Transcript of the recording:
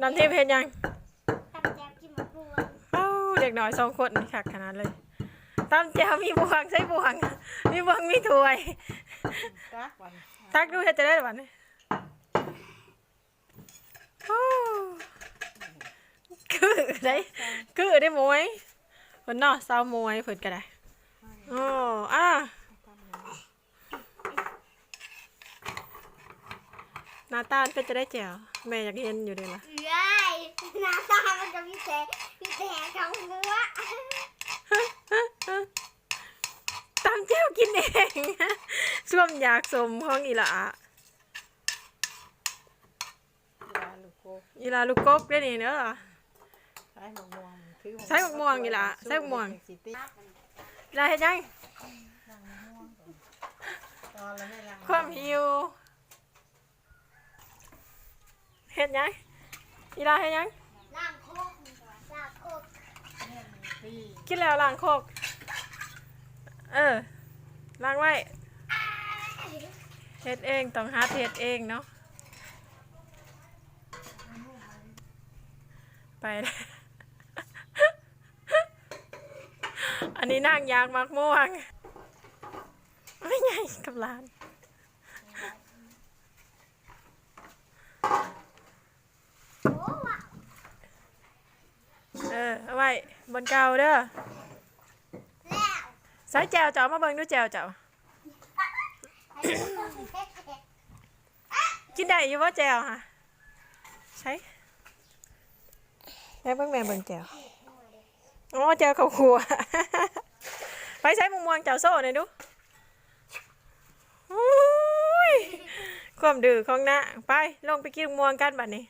น้ำทิพย์เห็นยังตำแจ่วกินหมกรวมเอ้าเด็กน้อยสองคนนี่คักขนาดเลยตามแจวมีบวงใส่บวง มีบวงมีถ้วยกักวันตักดูเฮ็ดจะได้หรือเปล่าเนี่ยโอ้คือได้คือได้มวยเพิ่นเนาะสาวมวยเพิ่นก็ได้โอ้อะห น้าตาเป็นจะได้แจ๋วแม่อยากเห็นอยู่เลยล่ะเอ้ยหน้าตามันจะมีแต่มีแต่ของหัวตามเจ้ากินเองส่วมอยากสมของอีหละยาลูกโกอีหละลูกกบได้นี่เนาะใช้หมกม่วงคือใช้หมกม่วงนี่ล่ะใช้หมกม่วงสิติอีหละเฮ็ดยัง ตอนแล้วไม่ลัง ความหิวเฮ็ดยังอีละเฮ็ดยังล่างโคกล่างโคกกินแล้วล้างโคกเออล้างไว้เฮ็ดเองต้องหาเฮ็ดเองเนาะไปแล้วอันนี้นั่งยางมักม่วงไม่ไงกับร้าน โอ้ว่ะ เออเอาไว้บนเก่าเด้อแล้วใส่แจวเจ้ามาเบิ่งดูแจวเจ้ากินได้อยู่ว่าแจวฮะใช่แม่เบิ่งแม่เบิ่งแจวอ๋อแจวข้าวคั่วไปใช้มุมมวงเจ้าโซ่หน่อยดูโอ้ยความดื้อของน้าไปลงไปกินมุมมวงกันบัดนี้